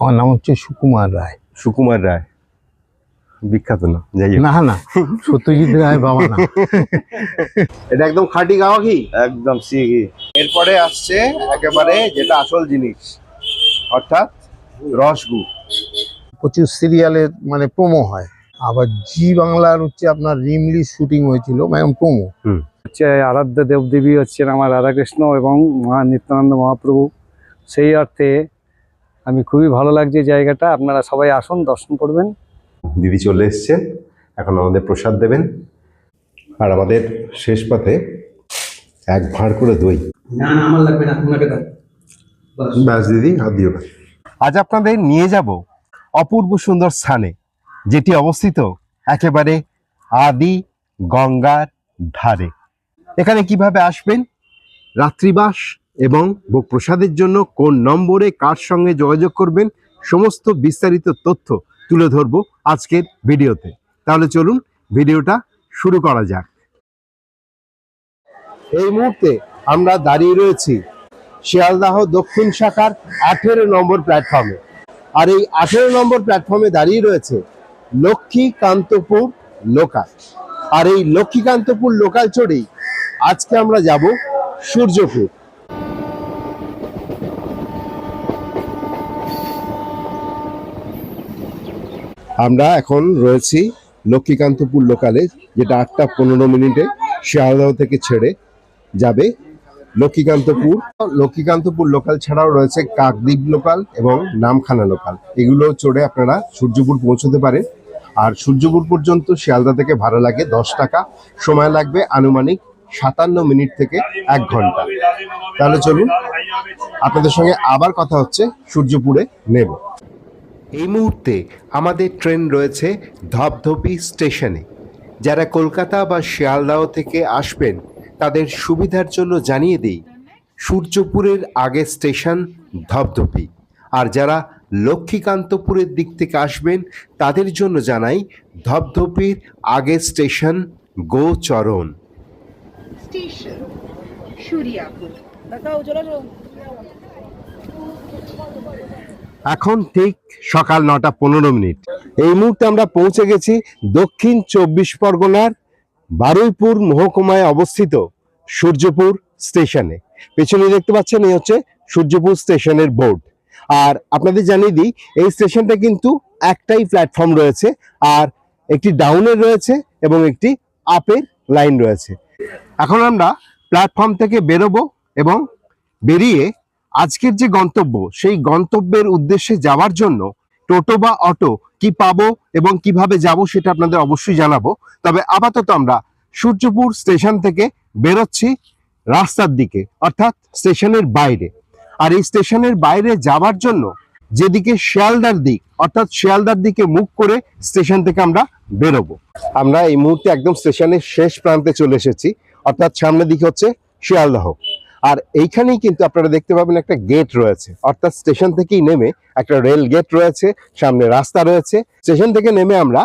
আমার নাম হচ্ছে সুকুমার রায়। সুকুমার রায়। বিখ্যাত না যাই। না না সত্যজিৎ রায় বাবা না। এটা একদম খাঁটি গাওয়া ঘি একদম সিগি এরপরে আসছে একেবারে যেটা আসল জিনিস অর্থাৎ রসগু। প্রচুর সিরিয়ালের মানে প্রোমো হয়। আবার জি বাংলার হচ্ছে আপনার রিমলি শুটিং হয়েছিল মানে প্রোমো হচ্ছে আরাধ্য দেবদেবী হচ্ছেন আমার রাধাকৃষ্ণ এবং মহা নিত্যানন্দ মহাপ্রভু। সেই অর্থে আমি খুবই ভালো লাগছে জায়গাটা। আপনারা সবাই আসুন দর্শন করবেন। দিদি চলে এসছেন এখন আমাদের প্রসাদ দেবেন। আর আমাদের শেষ পাতে এক ভাঁড় করে দই। না না আমার লাগবে না তোমাকে ব্যাস দিদি হাত দিও। না আজ আপনাদের নিয়ে যাব অপূর্ব সুন্দর স্থানে যেটি অবস্থিত একেবারে আদি গঙ্গার ধারে। এখানে কীভাবে আসবেন? রাত্রিবাস এবং ভোগ প্রসাদের জন্য কোন নম্বরে কার সঙ্গে যোগাযোগ করবেন সমস্ত বিস্তারিত তথ্য তুলে ধরবো আজকের ভিডিওতে। তাহলে চলুন ভিডিওটা শুরু করা যাক। এই মুহূর্তে আমরা দাঁড়িয়ে রয়েছি শিয়ালদাহ দক্ষিণ শাখার আঠেরো নম্বর প্ল্যাটফর্মে। আর এই আঠেরো নম্বর প্ল্যাটফর্মে দাঁড়িয়ে রয়েছে লক্ষ্মীকান্তপুর লোকাল। আর এই লক্ষ্মীকান্তপুর লোকাল চড়েই আজকে আমরা যাব সূর্যপুর। আমরা এখন রয়েছি লক্ষ্মীকান্তপুর লোকালে, যেটা আটটা পনেরো মিনিটে শিয়ালদাহ থেকে ছেড়ে যাবে লক্ষ্মীকান্তপুর। লক্ষ্মীকান্তপুর লোকাল ছাড়াও রয়েছে কাকদ্বীপ লোকাল এবং নামখানা লোকাল। এগুলো চড়ে আপনারা সূর্যপুর পৌঁছতে পারেন। আর সূর্যপুর পর্যন্ত শিয়ালদা থেকে ভাড়া লাগে দশ টাকা। সময় লাগবে আনুমানিক সাতান্ন মিনিট থেকে এক ঘণ্টা। তাহলে চলুন, আপনাদের সঙ্গে আবার কথা হচ্ছে সূর্যপুরে নেব। এই মুহূর্তে আমাদের ট্রেন রয়েছে ধপধপি স্টেশনে। যারা কলকাতা বা শিয়ালদাহ থেকে আসবেন তাদের সুবিধার জন্য জানিয়ে দিই সূর্যপুরের আগে স্টেশন ধপধপি আর যারা লক্ষ্মীকান্তপুরের দিক থেকে আসবেন তাদের জন্য জানাই ধপধপির আগে স্টেশন গোচরণ স্টেশন সুরিয়াপুর। এখন ঠিক সকাল নটা পনেরো মিনিট। এই মুহূর্তে আমরা পৌঁছে গেছি দক্ষিণ চব্বিশ পরগনার বারুইপুর মহকুমায় অবস্থিত সূর্যপুর স্টেশনে। পেছনে দেখতে পাচ্ছেন, এই হচ্ছে সূর্যপুর স্টেশনের বোর্ড। আর আপনাদের জানিয়ে দিই, এই স্টেশনটা কিন্তু একটাই প্ল্যাটফর্ম রয়েছে, আর একটি ডাউনের রয়েছে এবং একটি আপের লাইন রয়েছে। এখন আমরা প্ল্যাটফর্ম থেকে বেরোবো এবং বেরিয়ে আজকের যে গন্তব্য, সেই গন্তব্যের উদ্দেশ্যে যাওয়ার জন্য টোটো বা অটো কি পাবো এবং কীভাবে যাব সেটা আপনাদের অবশ্যই জানাব। তবে আপাতত আমরা সূর্যপুর স্টেশন থেকে বেরোচ্ছি রাস্তার দিকে, অর্থাৎ স্টেশনের বাইরে। আর এই স্টেশনের বাইরে যাওয়ার জন্য যেদিকে শিয়ালদার দিক, অর্থাৎ শিয়ালদার দিকে মুখ করে স্টেশন থেকে আমরা বেরোবো। আমরা এই মুহূর্তে একদম স্টেশনের শেষ প্রান্তে চলে এসেছি, অর্থাৎ সামনের দিকে হচ্ছে শিয়ালদাহ। আর এইখানেই কিন্তু আপনারা দেখতে পাবেন একটা গেট রয়েছে। অর্থাৎ স্টেশন থেকেই নেমে একটা রেল গেট রয়েছে, সামনে রাস্তা রয়েছে। স্টেশন থেকে নেমে আমরা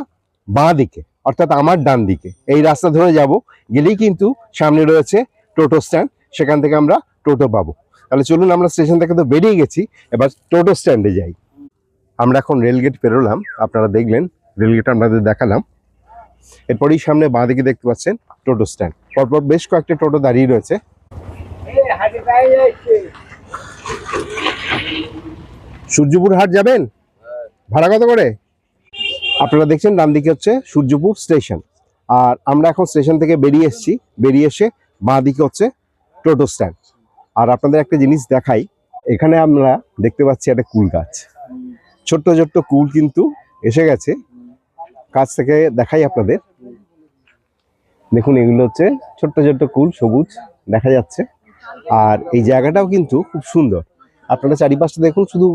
বাঁ দিকে, অর্থাৎ আমার ডান দিকে, এই রাস্তা ধরে যাব। গেলেই কিন্তু সামনে রয়েছে টোটো স্ট্যান্ড সেখান থেকে আমরা টোটো পাবো। তাহলে চলুন আমরা স্টেশন থেকে তো বেরিয়ে গেছি, এবার টোটো স্ট্যান্ডে যাই। আমরা এখন রেলগেট পেরোলাম, আপনারা দেখলেন রেলগেট আপনাদের দেখালাম। এরপরেই সামনে বাঁ দিকে দেখতে পাচ্ছেন টোটো স্ট্যান্ড পরপর বেশ কয়েকটা টোটো দাঁড়িয়ে রয়েছে। সূর্যপুর হাট যাবেন? ভাড়া কত করে? আপনারা দেখছেন, ডান দিকে হচ্ছে সূর্যপুর স্টেশন। আর আমরা এখন স্টেশন থেকে বেরিয়ে এসেছি। বেরিয়ে এসে বাঁ দিকে হচ্ছে টোটো স্ট্যান্ড। আর আপনাদের একটা জিনিস দেখাই। এখানে আমরা দেখতে পাচ্ছি একটা কুল গাছ। ছোট্ট ছোট্ট কুল কিন্তু এসে গেছে। কাছ থেকে দেখাই আপনাদের। দেখুন, এগুলো হচ্ছে ছোট্ট ছোট্ট কুল, সবুজ দেখা যাচ্ছে। আর এই জায়গাটাও কিন্তু খুব সুন্দর। আপনারা চারিপাশটা দেখুন, শুধু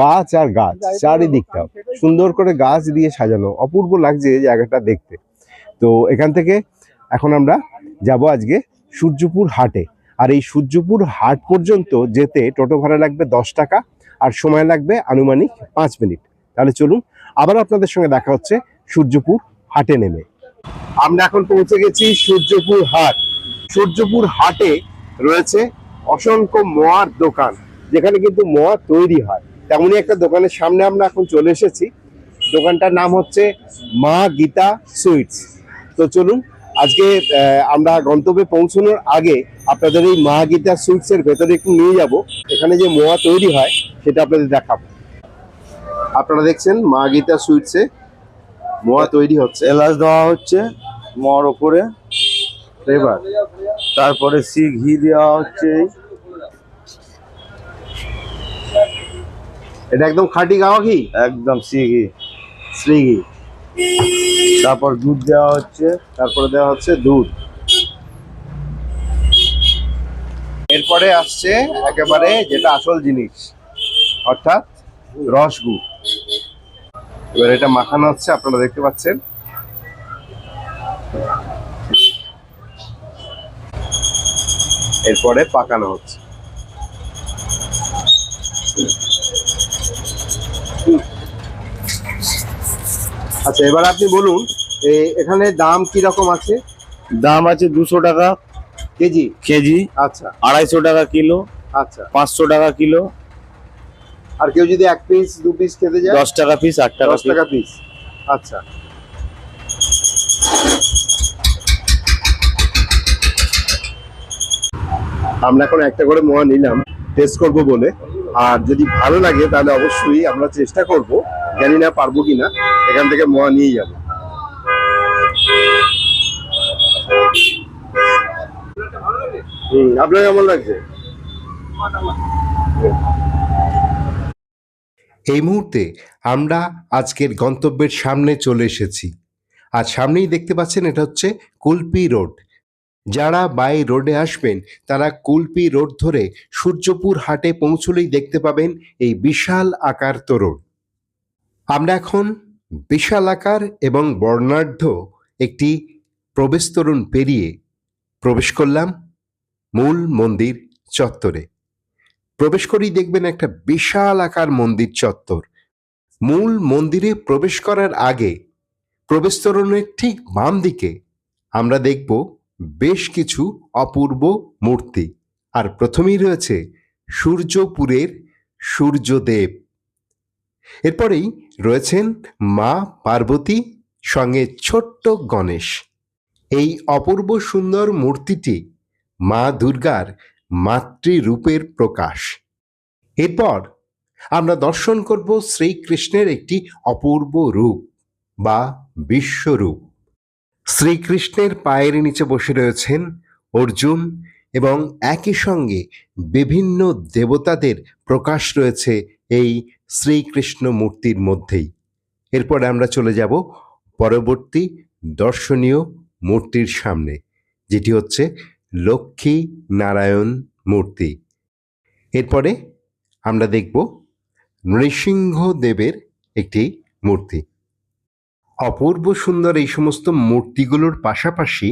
গাছ আর গাছ, চারিদিকটাও। সুন্দর করে গাছ দিয়ে সাজানো, অপূর্ব লাগছে জায়গাটা দেখতে। তো এখান থেকে এখন আমরা যাব আজকে সূর্যপুর হাটে। আর এই সূর্যপুর হাট পর্যন্ত যেতে টোটো ভাড়া লাগবে দশ টাকা আর সময় লাগবে আনুমানিক পাঁচ মিনিট। তাহলে চলুন, আবার আপনাদের সঙ্গে দেখা হচ্ছে সূর্যপুর হাটে নেমে। আমরা এখন পৌঁছে গেছি সূর্যপুর হাট। সূর্যপুর হাটে রয়েছে অসংখ্য মোয়ার দোকান, যেখানে কিন্তু মোয়া তৈরি হয়। তেমনই একটা দোকানের সামনে আমরা এখন চলে এসেছি। দোকানটার নাম হচ্ছে মা গীতা সুইটস। তো চলুন, আজকে আমরা গন্তব্যে পৌঁছানোর আগে আপনাদের এই মা গীতা সুইটস এর ভেতরে একটু নিয়ে যাব। এখানে যে মোয়া তৈরি হয়, সেটা আপনাদের দেখাবো। আপনারা দেখছেন মা গীতা সুইটসে মোয়া তৈরি হচ্ছে। এলাচ দেওয়া হচ্ছে মর ওপরে। ফ্লেভার তারপরে সি ঘি দেওয়া হচ্ছে। এটা একদম খাঁটি গাওয়া ঘি? একদম সি ঘি। শ্রী ঘি। তারপর দুধ দেওয়া হচ্ছে। তারপরে দেওয়া হচ্ছে দুধ। এরপরে আসছে একেবারে যেটা আসল জিনিস অর্থাৎ রসগুড় এবার এটা মাখানো হচ্ছে আপনারা দেখতে পাচ্ছেন। এরপরে পাকানো হচ্ছে। আচ্ছা এবার আপনি বলুন এখানে দাম কি রকম আছে? দাম আছে দুশো টাকা কেজি? কেজি। আচ্ছা। আড়াইশো টাকা কিলো। আচ্ছা। পাঁচশো টাকা কিলো। আর কেউ যদি এক পিস দু পিস খেতে যায়? দশ টাকা পিস আট টাকা দশ টাকা পিস আচ্ছা। আমরা এখন একটা করে মোয়া নিলাম টেস্ট করব বলে। আর যদি ভালো লাগে, তাহলে অবশ্যই আমরা চেষ্টা করব। জানি না পারব কিনা, এখান থেকে মোয়া নিয়ে যাব। আপনার কেমন এই মুহূর্তে আমরা আজকের গন্তব্যের সামনে চলে এসেছি। আর সামনেই দেখতে পাচ্ছেন, এটা হচ্ছে কুলপি রোড। যারা বাই রোডে আসবেন, তারা কুলপি রোড ধরে সূর্যপুর হাটে পৌঁছলেই দেখতে পাবেন এই বিশাল আকার তোরণ। আমরা এখন বিশাল আকার এবং বর্ণাঢ্য একটি প্রবেশ তোরণ পেরিয়ে প্রবেশ করলাম মূল মন্দির চত্বরে। প্রবেশ করেই দেখবেন একটা বিশাল আকার মন্দির চত্বর। মূল মন্দিরে প্রবেশ করার আগে প্রবেশ প্রবেশতরণের ঠিক বাম দিকে আমরা দেখব বেশ কিছু অপূর্ব মূর্তি। আর প্রথমেই রয়েছে সূর্যপুরের সূর্যদেব। এরপরেই রয়েছেন মা পার্বতী, সঙ্গে ছোট্ট গণেশ। এই অপূর্ব সুন্দর মূর্তিটি মা দুর্গার মাতৃরূপের প্রকাশ। এরপর আমরা দর্শন করব শ্রীকৃষ্ণের একটি অপূর্ব রূপ বা বিশ্বরূপ। শ্রীকৃষ্ণের পায়ের নিচে বসে রয়েছেন অর্জুন এবং একই সঙ্গে বিভিন্ন দেবতাদের প্রকাশ রয়েছে এই শ্রীকৃষ্ণ মূর্তির মধ্যেই। এরপর আমরা চলে যাব পরবর্তী দর্শনীয় মূর্তির সামনে, যেটি হচ্ছে লক্ষ্মী নারায়ণ মূর্তি। এরপরে আমরা দেখব নৃসিংহদেবের একটি মূর্তি। অপূর্ব সুন্দর এই সমস্ত মূর্তিগুলোর পাশাপাশি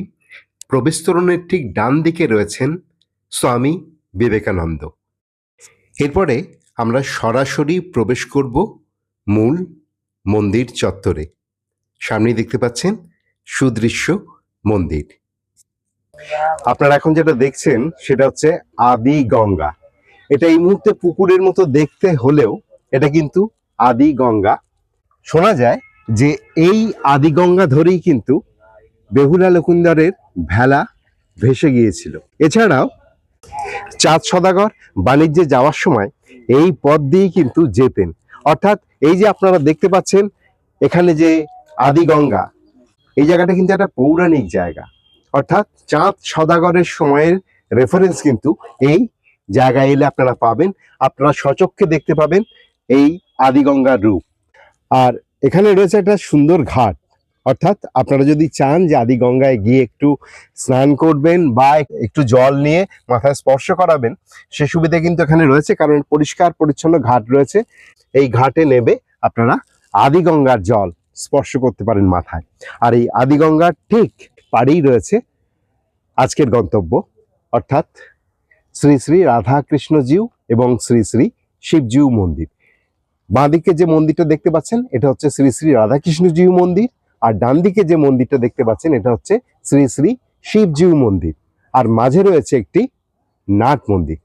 প্রবেশতরণের ঠিক ডান দিকে রয়েছেন স্বামী বিবেকানন্দ। এরপরে আমরা সরাসরি প্রবেশ করব মূল মন্দির চত্বরে। সামনে দেখতে পাচ্ছেন সুদৃশ্য মন্দির। আপনারা এখন যেটা দেখছেন সেটা হচ্ছে আদি গঙ্গা। এটা এই মুহূর্তে পুকুরের মতো দেখতে হলেও এটা কিন্তু আদি গঙ্গা। শোনা যায় যে এই আদি গঙ্গা ধরেই কিন্তু বেহুলা লকুন্দরের ভেলা ভেসে গিয়েছিল। এছাড়াও চাঁদ সদাগর বাণিজ্যে যাওয়ার সময় এই পথ দিয়েই কিন্তু যেতেন। অর্থাৎ এই যে আপনারা দেখতে পাচ্ছেন, এখানে যে আদি গঙ্গা এই জায়গাটা কিন্তু একটা পৌরাণিক জায়গা। অর্থাৎ চাঁদ সদাগরের সময়ের রেফারেন্স কিন্তু এই জায়গায় এলে আপনারা পাবেন। আপনারা সচক্ষে দেখতে পাবেন এই আদিগঙ্গার রূপ। আর এখানে রয়েছে একটা সুন্দর ঘাট। অর্থাৎ আপনারা যদি চান যে আদিগঙ্গায় গিয়ে একটু স্নান করবেন বা একটু জল নিয়ে মাথায় স্পর্শ করাবেন, সে সুবিধা কিন্তু এখানে রয়েছে কারণ পরিষ্কার পরিচ্ছন্ন ঘাট রয়েছে। এই ঘাটে নেবে আপনারা আদিগঙ্গার জল স্পর্শ করতে পারেন মাথায়। আর এই আদিগঙ্গার ঠিক পাড়েই রয়েছে আজকের গন্তব্য। অর্থাৎ শ্রী শ্রী রাধা কৃষ্ণজিউ এবং শ্রী শ্রী শিবজিউ মন্দির। বাঁদিকে যে মন্দিরটা দেখতে পাচ্ছেন, এটা হচ্ছে শ্রী শ্রী রাধাকৃষ্ণজিউ মন্দির, আর ডান দিকে যে মন্দিরটা দেখতে পাচ্ছেন, এটা হচ্ছে শ্রী শ্রী শিবজিউ মন্দির। আর মাঝে রয়েছে একটি নাট মন্দির।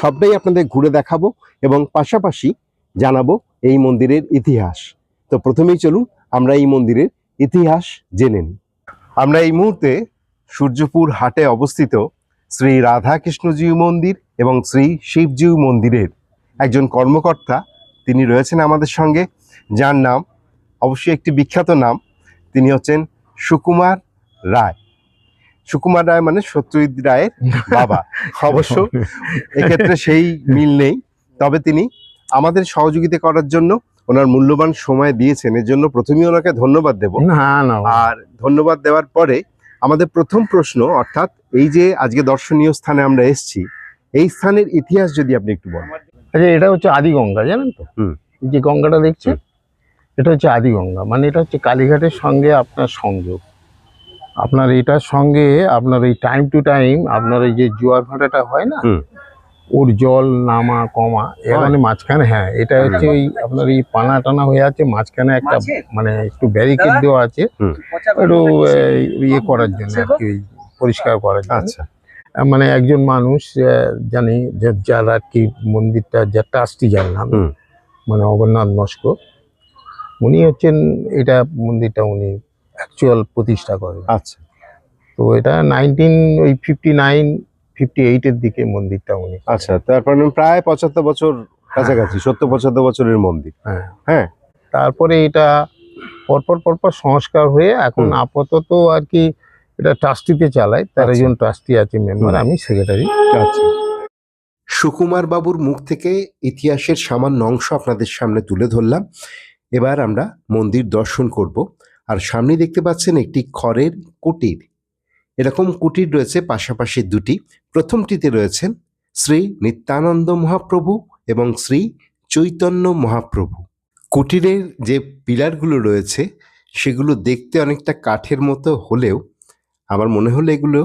সবটাই আপনাদের ঘুরে দেখাবো এবং পাশাপাশি জানাব এই মন্দিরের ইতিহাস। তো প্রথমেই চলুন, আমরা এই মন্দিরের ইতিহাস জেনে নিই। আমরা এই মুহূর্তে সূর্যপুর হাটে অবস্থিত শ্রী রাধাকৃষ্ণজিউ মন্দির এবং শ্রী শিবজিউ মন্দিরের একজন কর্মকর্তা তিনি রয়েছেন আমাদের সঙ্গে যার নাম অবশ্যই একটি বিখ্যাত নাম তিনি হচ্ছেন সুকুমার রায়। সুকুমার রায় মানে সত্যজিৎ রায়ের বাবা। অবশ্য এক্ষেত্রে সেই মিল নেই তবে তিনি আমাদের সহযোগিতা করার জন্য ওনার মূল্যবান সময় দিয়েছেন। এর জন্য প্রথমেই ওনাকে ধন্যবাদ দেব। আর ধন্যবাদ দেওয়ার পরে আমাদের প্রথম প্রশ্ন অর্থাৎ এই যে আজকে দর্শনীয় স্থানে আমরা এসেছি এই স্থানের ইতিহাস যদি আপনি একটু বলেন। আচ্ছা এটা হচ্ছে আদি গঙ্গা জানেন তো? যে গঙ্গাটা দেখছেন? এটা হচ্ছে আদি গঙ্গা মানে এটা হচ্ছে কালীঘাটের সঙ্গে আপনার সংযোগ। আপনার এটার সঙ্গে আপনার এই টাইম টু টাইম আপনার এই যে জোয়ার ভাটাটা হয় না? ওর জল নামা কমা এখানে মাঝখানে হ্যাঁ এটা হচ্ছে ওই আপনার এই পানা টানা হয়ে আছে মাঝখানে একটা মানে একটু ব্যারিকেড দেওয়া আছে। একটু ইয়ে করার জন্য আর কি ওই পরিষ্কার করার জন্য। আচ্ছা। মানে একজন মানুষ জানি যে যার আর কি মন্দিরটা যার ট্রাস্টি যার নাম মানে অমরনাথ নস্কর উনি হচ্ছেন এটা মন্দিরটা উনি অ্যাকচুয়াল প্রতিষ্ঠা করেন। আচ্ছা। তো এটা নাইনটিন ওই ফিফটি নাইন ফিফটি এইটের দিকে মন্দিরটা উনি। আচ্ছা তারপর প্রায় পঁচাত্তর বছর কাছাকাছি সত্তর পঁচাত্তর বছরের মন্দির। হ্যাঁ। হ্যাঁ। তারপরে এটা পরপর পরপর সংস্কার হয়ে এখন আপাতত আর কি এটা ট্রাস্টিতে চালায় তার আচ্ছা। একজন ট্রাস্টি আছে মেম্বার আমি সেক্রেটারি আচ্ছা। সুকুমার বাবুর মুখ থেকে ইতিহাসের সামান্য অংশ আপনাদের সামনে তুলে ধরলাম। এবার আমরা মন্দির দর্শন করব। আর সামনে দেখতে পাচ্ছেন একটি খড়ের কুটির। এরকম কুটির রয়েছে পাশাপাশি দুটি। প্রথমটিতে রয়েছেন শ্রী নিত্যানন্দ মহাপ্রভু এবং শ্রী চৈতন্য মহাপ্রভু। কুটিরের যে পিলারগুলো রয়েছে সেগুলো দেখতে অনেকটা কাঠের মতো হলেও আমার মনে হলো এগুলো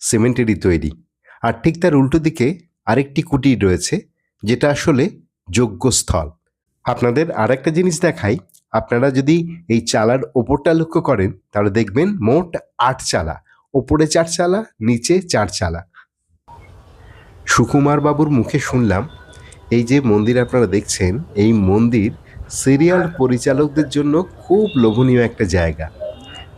সিমেন্টেরই তৈরি। আর ঠিক তার উল্টো দিকে আরেকটি কুটির রয়েছে, যেটা আসলে যোগ্য স্থল আপনাদের আর একটা জিনিস দেখাই। আপনারা যদি এই চালার ওপরটা লক্ষ্য করেন, তাহলে দেখবেন মোট আট চালা। ওপরে চার চালা, নিচে চার চালা। সুকুমার বাবুর মুখে শুনলাম, এই যে মন্দির আপনারা দেখছেন, এই মন্দির সিরিয়াল পরিচালকদের জন্য খুব লোভনীয় একটা জায়গা।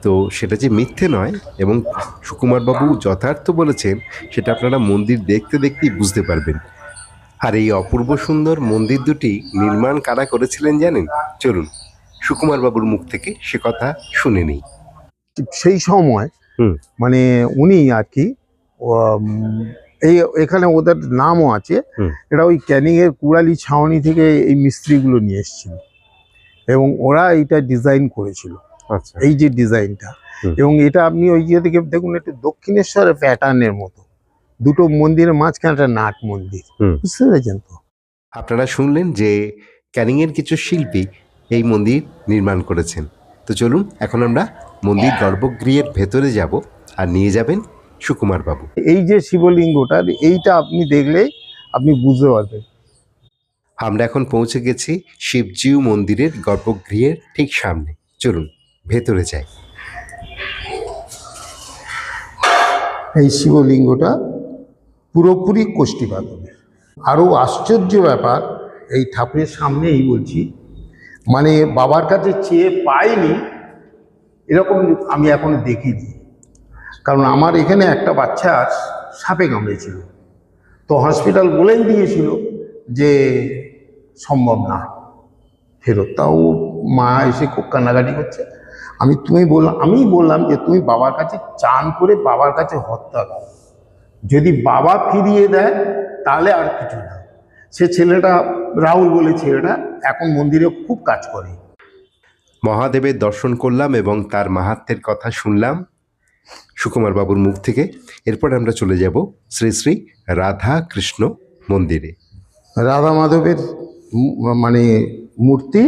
তো সেটা যে মিথ্যে নয় এবং সুকুমারবাবু যথার্থ বলেছেন সেটা আপনারা মন্দির দেখতে দেখতেই বুঝতে পারবেন। আর এই অপূর্ব সুন্দর মন্দির দুটি নির্মাণ কারা করেছিলেন জানেন? চলুন সুকুমার বাবুর মুখ থেকে সে কথা শুনে নেই। সেই সময়। মানে উনি আর কি এই এখানে ওদের নামও আছে। এটা ওই ক্যানিং এর কুড়ালি ছাউনি থেকে এই মিস্ত্রিগুলো নিয়ে এসেছিল। এবং ওরা এইটা ডিজাইন করেছিল। এই যে ডিজাইনটা। এবং এটা আপনি ওই যে দিকে দেখুন একটু দক্ষিণেশ্বরের প্যাটার্নের মতো। দুটো মন্দিরের মাঝখানে একটা নাট মন্দির। বুঝতে পেরেছেন তো? আপনারা শুনলেন যে ক্যানিংয়ের কিছু শিল্পী এই মন্দির নির্মাণ করেছেন। তো চলুন এখন আমরা মন্দির গর্ভগৃহের ভেতরে যাব আর নিয়ে যাবেন সুকুমার বাবু। এই যে শিবলিঙ্গটা এইটা আপনি দেখলে আপনি বুঝতে পারবেন। আমরা এখন পৌঁছে গেছি শিবজিউ মন্দিরের গর্ভগৃহের ঠিক সামনে। চলুন। ভেতরে যাই এই শিবলিঙ্গটা পুরোপুরি কোষ্ঠী পাথরের আরও আশ্চর্য ব্যাপার, এই ঠাকুরের সামনেই বলছি মানে বাবার কাছে চেয়ে পাইনি, এরকম আমি এখনও দেখিনি। কারণ আমার এখানে একটা বাচ্চা সাপে কামড়েছিল। তো হসপিটাল বলেই দিয়েছিল যে সম্ভব না। ফেরত তাও মা এসে খুব কান্নাকাটি করছে। আমি তুমি বললাম আমি বললাম যে তুমি বাবার কাছে চান করে বাবার কাছে হত্যা দাও যদি বাবা ফিরিয়ে দেয় তাহলে আর কিছু না। সে ছেলেটা রাহুল বলে ছেলেটা এখন মন্দিরে খুব কাজ করে। মহাদেবের দর্শন করলাম এবং তার মাহাত্মের কথা শুনলাম। সুকুমার বাবুর মুখ থেকে। এরপর আমরা চলে যাব শ্রী শ্রী রাধা কৃষ্ণ মন্দিরে। রাধা মাধবের মানে মূর্তি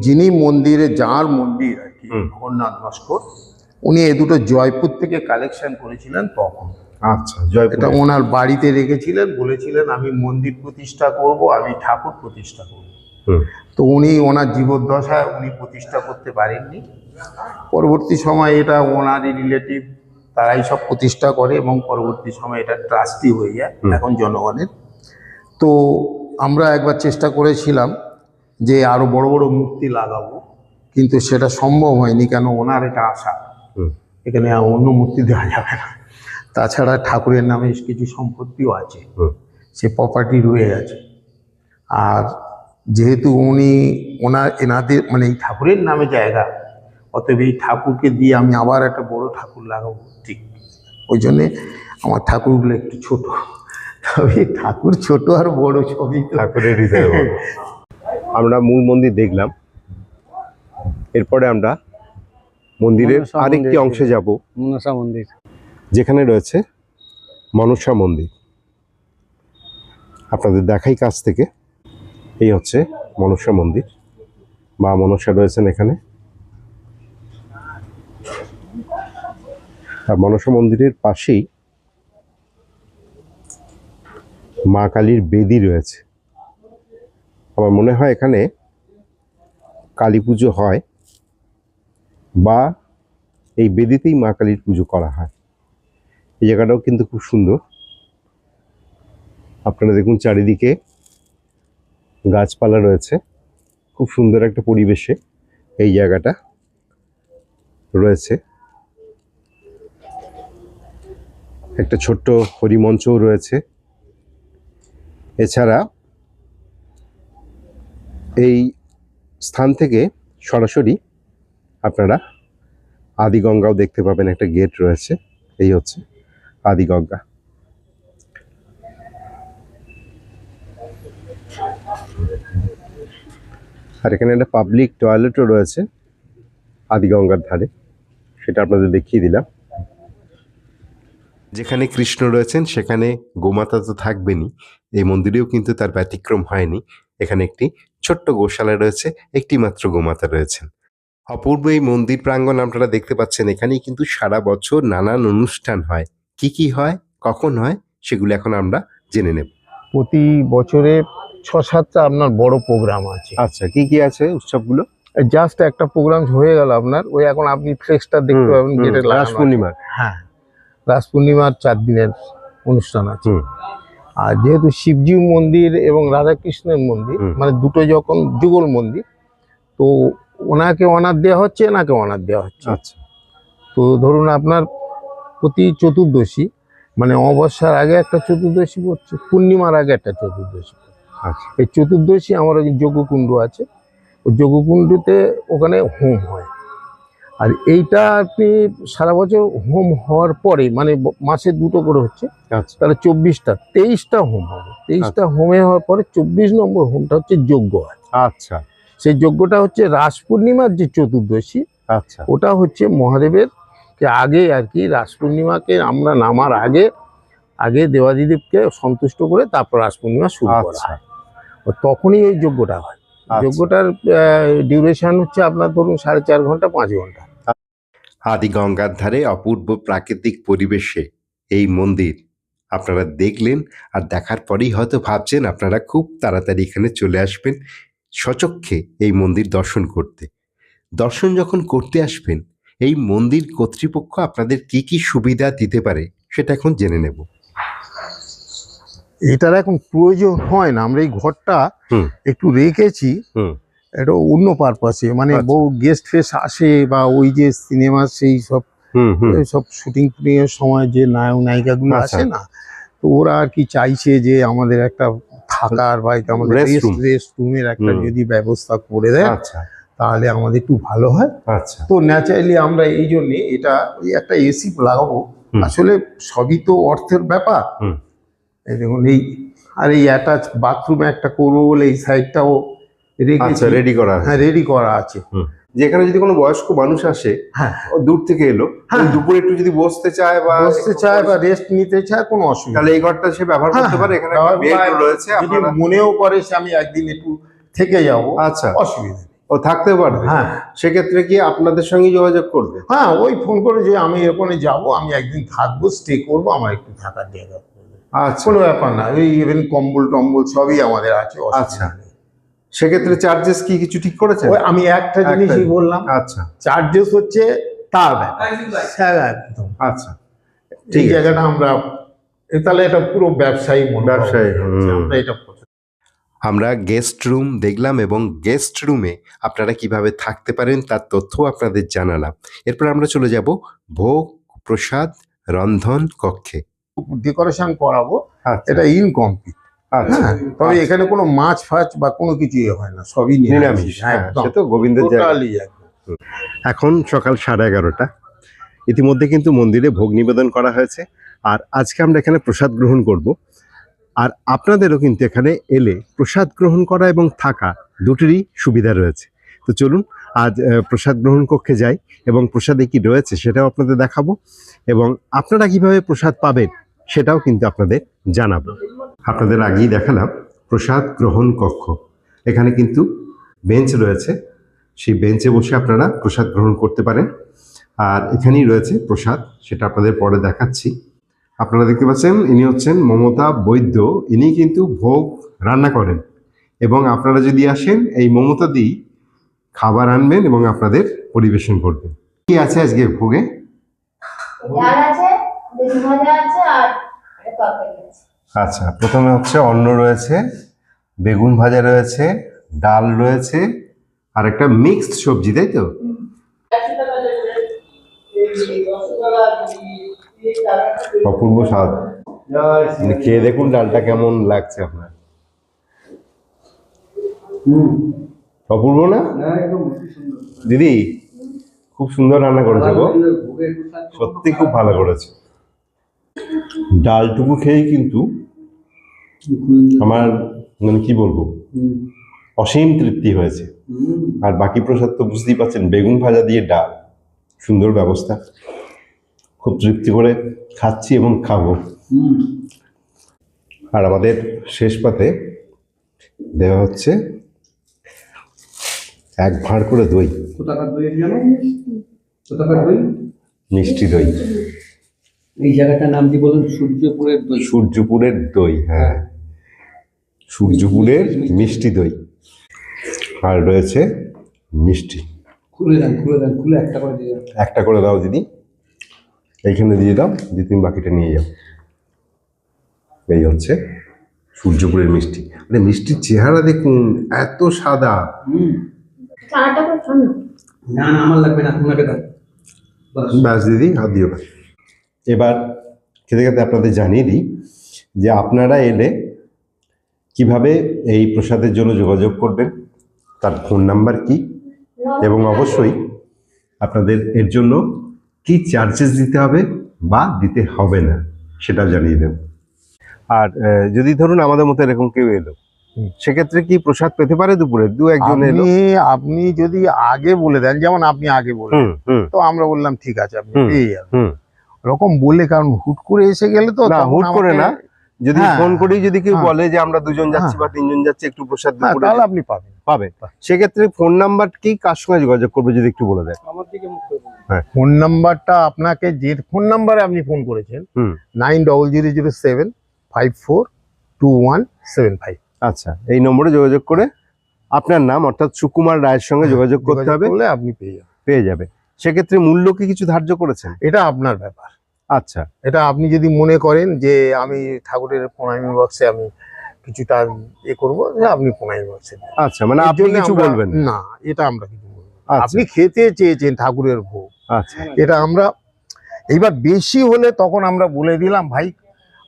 যিনি মন্দিরে যার মন্দির ভগন্নাথ নস্কর উনি এ দুটো জয়পুর থেকে কালেকশন করেছিলেন তখন। আচ্ছা জয়পুর এটা ওনার বাড়িতে রেখেছিলেন বলেছিলেন আমি মন্দির প্রতিষ্ঠা করব আমি ঠাকুর প্রতিষ্ঠা করব। তো উনি ওনার জীবদ্দশায় উনি প্রতিষ্ঠা করতে পারেননি। পরবর্তী সময় এটা ওনারই রিলেটিভ তারাই সব প্রতিষ্ঠা করে এবং পরবর্তী সময় এটা ট্রাস্টি হয়ে যায় এখন জনগণের। তো আমরা একবার চেষ্টা করেছিলাম যে আরও বড় বড় মূর্তি লাগাবো। কিন্তু সেটা সম্ভব হয়নি কেন ওনার এটা আশা। হুম। এখানে অন্য মূর্তি দেওয়া যাবে না। তাছাড়া ঠাকুরের নামে কিছু সম্পত্তিও আছে। হুম। সে প্রপার্টি রয়ে গেছে। আর যেহেতু উনি ওনার এনাদের মানে এই ঠাকুরের নামে জায়গা অতএব এই ঠাকুরকে দিয়ে আমি আবার একটা বড় ঠাকুর লাগাবো ঠিক। ওই জন্যে আমার ঠাকুরগুলো একটু ছোট। তবে ঠাকুর ছোট আর বড় সবই তো ঠাকুরের আমরা মূল মন্দির দেখলাম। এরপরে আমরা মন্দিরের আরেকটি অংশে যাব। মনসা মন্দির। যেখানে রয়েছে মনসা মন্দির। আপনাদের দেখাই কাছ থেকে। এই হচ্ছে মনসা মন্দির। মা মনসা রয়েছেন এখানে। আর মনসা মন্দিরের পাশেই মা কালীর বেদি রয়েছে। আমার মনে হয় এখানে কালী পুজো হয় বা এই বেদিতেই মা কালীর পুজো করা হয়। এই জায়গাটাও কিন্তু খুব সুন্দর। আপনারা দেখুন চারিদিকে গাছপালা রয়েছে। খুব সুন্দর একটা পরিবেশে এই জায়গাটা রয়েছে। একটা ছোট্ট হরিমঞ্চও রয়েছে। এছাড়া এই স্থান থেকে সরাসরি আপনারা আদিগঙ্গাও দেখতে পাবেন একটা গেট রয়েছে, এই হচ্ছে আদিগঙ্গা। আর এখানে একটা পাবলিক টয়লেটও রয়েছে আদিগঙ্গার ধারে, সেটা আপনাদের দেখিয়ে দিলাম। যেখানে কৃষ্ণ রয়েছেন, সেখানে গোমাতা তো থাকবেনই, এই মন্দিরেও কিন্তু তার ব্যতিক্রম হয়নি। এখানে একটি ছোট্ট গোশালা রয়েছে একটি মাত্র গোমাতা রয়েছেন। অপূর্ব এই মন্দির প্রাঙ্গণ আপনারা দেখতে পাচ্ছেন এখানেই কিন্তু সারা বছর নানান অনুষ্ঠান হয়। কি কি হয় কখন হয় সেগুলো এখন আমরা জেনে নেব। প্রতি বছরে ছ সাতটা আপনার বড় প্রোগ্রাম আছে। আচ্ছা কি কি আছে উৎসবগুলো? জাস্ট একটা প্রোগ্রাম হয়ে গেল আপনার ওই এখন আপনি ফ্লেক্সটা দেখতে পাবেন গেটে রাস পূর্ণিমার। হ্যাঁ রাস পূর্ণিমার চার দিনের অনুষ্ঠান আছে। আর যেহেতু শিবজি মন্দির এবং রাধাকৃষ্ণের মন্দির মানে দুটো যখন যুগল মন্দির তো ওনাকে অনার দেওয়া হচ্ছে এনাকে অনার দেওয়া হচ্ছে। আচ্ছা। তো ধরুন আপনার প্রতি চতুর্দশী মানে অমাবস্যার আগে একটা চতুর্দশী পড়ছে পূর্ণিমার আগে একটা চতুর্দশী আচ্ছা। এই চতুর্দশী আমার ওই যজ্ঞকুণ্ড আছে ওই যজ্ঞকুণ্ডতে ওখানে হোম হয়। আর এইটা আপনি সারা বছর হোম হওয়ার পরে মানে মাসে দুটো করে হচ্ছে আচ্ছা। তাহলে চব্বিশটা তেইশটা হোম হবে। তেইশটা হোমে হওয়ার পরে চব্বিশ নম্বর হোমটা হচ্ছে যজ্ঞ হয় আচ্ছা। সেই যজ্ঞটা হচ্ছে রাস পূর্ণিমার যে চতুর্দশী আচ্ছা। ওটা হচ্ছে মহাদেবের আগে আর কি রাস পূর্ণিমাকে আমরা নামার আগে আগে দেবাদিদেবকে সন্তুষ্ট করে তারপর রাস পূর্ণিমা শুরু করা আচ্ছা। হয়। ও তখনই ওই যজ্ঞটা হয়। আচ্ছা। যজ্ঞটার ডিউরেশন হচ্ছে আপনার ধরুন সাড়ে চার ঘণ্টা পাঁচ ঘণ্টা। আদি গঙ্গার ধারে অপূর্ব প্রাকৃতিক পরিবেশে এই মন্দির আপনারা দেখলেন আর দেখার পরেই হয়তো ভাবছেন আপনারা খুব তাড়াতাড়ি এখানে চলে আসবেন। সচক্ষে এই মন্দির দর্শন করতে। দর্শন যখন করতে আসবেন এই মন্দির কর্তৃপক্ষ আপনাদের কি কি সুবিধা দিতে পারে সেটা এখন জেনে নেব। এটার এখন প্রয়োজন হয় না। আমরা এই ঘরটা একটু রেখেছি। এটা অন্য পারপাসে মানে। বহু গেস্ট ফেস্ট আসে বা ওই যে সিনেমা সেই সব সব শুটিং ফুটিং এর সময় যে নায়ক নায়িকাগুলো আচ্ছা। আসে না তো ওরা আর কি চাইছে যে আমাদের একটা থাকার বা আমাদের রেস্ট রুমের একটা যদি ব্যবস্থা করে দেয় আচ্ছা। তাহলে আমাদের একটু ভালো হয়। আচ্ছা। তো ন্যাচারালি আমরা এই জন্যে এটা একটা এসি লাগাবো। আসলে সবই তো অর্থের ব্যাপার। হুম। এই দেখুন এই আর এই অ্যাটাচ বাথরুমে একটা করব বলে এই সাইডটাও রেখেছি। রেডি করা হ্যাঁ রেডি করা আছে। যেখানে যদি কোনো বয়স্ক মানুষ আসে হ্যাঁ। দূর থেকে এলো হ্যাঁ। দুপুরে একটু যদি বসতে চায় বা বসতে চায় বা রেস্ট নিতে চায় কোনো অসুবিধা তাহলে এই ঘরটা সে ব্যবহার করতে হ্যাঁ, পারে এখানে বেড রয়েছে যদি মনেও করে সে আমি একদিন একটু থেকে যাব আচ্ছা। অসুবিধা ও থাকতে পারবে। হ্যাঁ। সেক্ষেত্রে কি আপনাদের সঙ্গে যোগাযোগ করবে? হ্যাঁ ওই ফোন করে যে আমি এখানে যাব আমি একদিন থাকব স্টে করব আমার একটু থাকার জায়গা। আচ্ছা। কোনো ব্যাপার না ওই ইভেন কম্বল টম্বল সবই আমাদের আছে আচ্ছা। সেক্ষেত্রে চার্জেস কি কিছু ঠিক করেছে? আমি একটা জিনিসই বললাম। আচ্ছা। চার্জেস হচ্ছে তার একদম। আচ্ছা। ঠিক আছে। জায়গাটা আমরা তাহলে এটা পুরো ব্যবসায়ী ব্যবসায়ী, আমরা এটা আমরা গেস্ট রুম দেখলাম এবং গেস্ট রুমে আপনারা কীভাবে থাকতে পারেন তার তথ্য আপনাদের জানালাম। এরপর আমরা চলে যাব ভোগ প্রসাদ রন্ধন কক্ষে। ডেকোরেশন করাবো। আচ্ছা। এটা ইনকমপ্লিট আচ্ছা। হ্যাঁ তবে এখানে কোনো মাছ ফাছ বা কোনো কিছুই হয় না সবই নিরামিষ। হ্যাঁ তো গোবিন্দের এখন সকাল সাড়ে এগারোটা। ইতিমধ্যে কিন্তু মন্দিরে ভোগ নিবেদন করা হয়েছে। আর আজকে আমরা এখানে প্রসাদ গ্রহণ করব। আর আপনাদেরও কিন্তু এখানে এলে প্রসাদ গ্রহণ করা এবং থাকা দুটিরই সুবিধা রয়েছে। তো চলুন আজ প্রসাদ গ্রহণ কক্ষে যাই এবং প্রসাদে কি রয়েছে সেটাও আপনাদের দেখাবো। এবং আপনারা কীভাবে প্রসাদ পাবেন সেটাও কিন্তু আপনাদের জানাব। আপনাদের আগেই দেখালাম প্রসাদ গ্রহণ কক্ষ। এখানে কিন্তু বেঞ্চ রয়েছে। সেই বেঞ্চে বসে আপনারা প্রসাদ গ্রহণ করতে পারেন। আর এখানেই রয়েছে প্রসাদ, সেটা আপনাদের পরে দেখাচ্ছি। আপনারা দেখতে পাচ্ছেন, ইনি হচ্ছেন মমতা বৈদ্য। ইনি কিন্তু ভোগ রান্না করেন। এবং আপনারা যদি আসেন, এই মমতা দিই খাবার আনবেন এবং আপনাদের পরিবেশন করবেন। কি আছে আজকে ভোগে? আছে আছে, আর আছে। আচ্ছা প্রথমে হচ্ছে অন্ন রয়েছে, বেগুন ভাজা রয়েছে, ডাল রয়েছে আর একটা মিক্সড সবজি, তাই তো? অপূর্ব স্বাদ। মানে খেয়ে দেখুন ডালটা কেমন লাগছে আপনার। অপূর্ব না? দিদি, খুব সুন্দর রান্না করেছে গো। সত্যি খুব ভালো করেছে। ডালটুকু খেয়েই কিন্তু আমার মানে কি বলব? অসীম তৃপ্তি হয়েছে। আর বাকি প্রসাদ তো বুঝতেই পারছেন বেগুন ভাজা দিয়ে ডাল। সুন্দর ব্যবস্থা। খুব তৃপ্তি করে খাচ্ছি এবং খাব। আর আমাদের শেষ পাতে দেওয়া হচ্ছে এক ভাঁড় করে দই? মিষ্টি দই। এই জায়গাটার নাম কি বলুন? সূর্যপুরের দই। সূর্যপুরের দই হ্যাঁ। সূর্যপুরের মিষ্টি দই। আর রয়েছে মিষ্টি। খুলে দেন খুলে দেন খুলে একটা করে দিয়ে একটা করে দাও দিদি। এইখানে দিয়ে দাও দিয়ে তুমি বাকিটা নিয়ে যাও। এই হচ্ছে সূর্যপুরের মিষ্টি। আরে মিষ্টির চেহারা দেখুন এত সাদা। না না আমার লাগবে না আপনাকে দাও। ব্যাস দিদি হাত দিও। এবার খেতে খেতে আপনাদের জানিয়ে দিই যে আপনারা এলে কীভাবে এই প্রসাদের জন্য যোগাযোগ করবেন তার ফোন নাম্বার কি? এবং অবশ্যই আপনাদের এর জন্য কি চার্জেস দিতে হবে বা দিতে হবে না সেটাও জানিয়ে দেব। আর যদি ধরুন আমাদের মতো এরকম কেউ এলো সেক্ষেত্রে কি প্রসাদ পেতে পারে দুপুরে? দু একজন এলো। আপনি যদি আগে বলে দেন যেমন আপনি আগে বলেন তো আমরা বললাম ঠিক আছে আপনি পেয়ে যাবেন। ওরকম বললে কারণ হুট করে এসে গেলে তো না হুট করে না। যদি হ্যাঁ, ফোন করেই যদি কেউ হ্যাঁ। বলে যে আমরা দুজন যাচ্ছি বা হ্যাঁ। তিনজন যাচ্ছি একটু প্রসাদ হ্যাঁ দুপুরে তাহলে আপনি পাবেন। পাবে সেক্ষেত্রে ফোন নাম্বার কি কার সঙ্গে যোগাযোগ করবে যদি একটু বলে দেন? আমার দিকে মুখ ফোন নাম্বারটা আপনাকে যে ফোন নাম্বারে আপনি ফোন করেছেন হুম। Nine double zero zero seven five four two one seven five. আচ্ছা এই নম্বরে যোগাযোগ করে আপনার নাম অর্থাৎ সুকুমার রায়ের সঙ্গে যোগাযোগ করতে হবে। আপনি পেয়ে যাবেন। পেয়ে যাবে সেক্ষেত্রে মূল্য কি কিছু ধার্য করেছেন? এটা আপনার ব্যাপার। আচ্ছা। এটা আপনি যদি মনে করেন যে আমি ঠাকুরের প্রণামী বক্সে আমি কিছুটা এ করব যে আপনি প্রণামী বক্সে আচ্ছা মানে আপনি কিছু বলবেন না। না এটা আমরা কিছু বলব আচ্ছা। আপনি খেতে চেয়েছেন ঠাকুরের ভোগ। আচ্ছা। এটা আমরা এইবার বেশি হলে তখন আমরা বলে দিলাম ভাই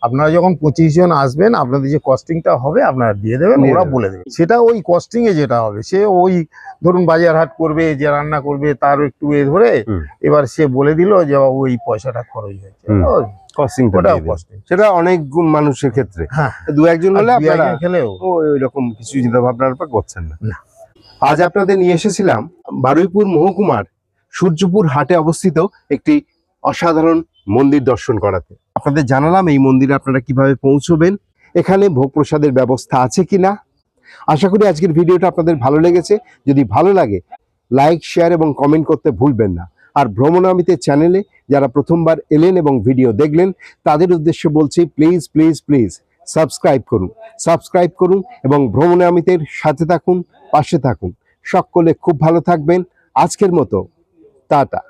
আপনারা যখন পঁচিশ জন আসবেন আপনাদের যে কস্টিংটা হবে আপনারা দিয়ে দেবেন ওরা বলে দেবে। সেটা ওই কস্টিং এ যেটা হবে। সে ওই ধরুন বাজার হাট করবে যে রান্না করবে তার একটু এ ধরে এবার সে বলে দিল যে ওই পয়সাটা খরচ হয়েছে। সেটা অনেক মানুষের ক্ষেত্রে। হ্যাঁ। দু একজন হলে আপনারা খেলেও। ওই রকম কিছু চিন্তা ভাবনার করছেন না। না। আজ আপনাদের নিয়ে এসেছিলাম বারুইপুর মহকুমার সূর্যপুর হাটে অবস্থিত একটি অসাধারণ মন্দির দর্শন করাতে। আপনাদের জানালাম এই মন্দিরে আপনারা কীভাবে পৌঁছবেন, এখানে ভোগ প্রসাদের ব্যবস্থা আছে কিনা। আশা করি আজকের ভিডিওটা আপনাদের ভালো লেগেছে। যদি ভালো লাগে, লাইক, শেয়ার এবং কমেন্ট করতে ভুলবেন না। আর ভ্রমণামিতে চ্যানেলে যারা প্রথমবার এলেন এবং ভিডিও দেখলেন, তাদের উদ্দেশ্যে বলছি প্লিজ প্লিজ প্লিজ সাবস্ক্রাইব করুন। সাবস্ক্রাইব করুন এবং ভ্রমণামিতের সাথে থাকুন, পাশে থাকুন। সকলে খুব ভালো থাকবেন। আজকের মতো, টাটা।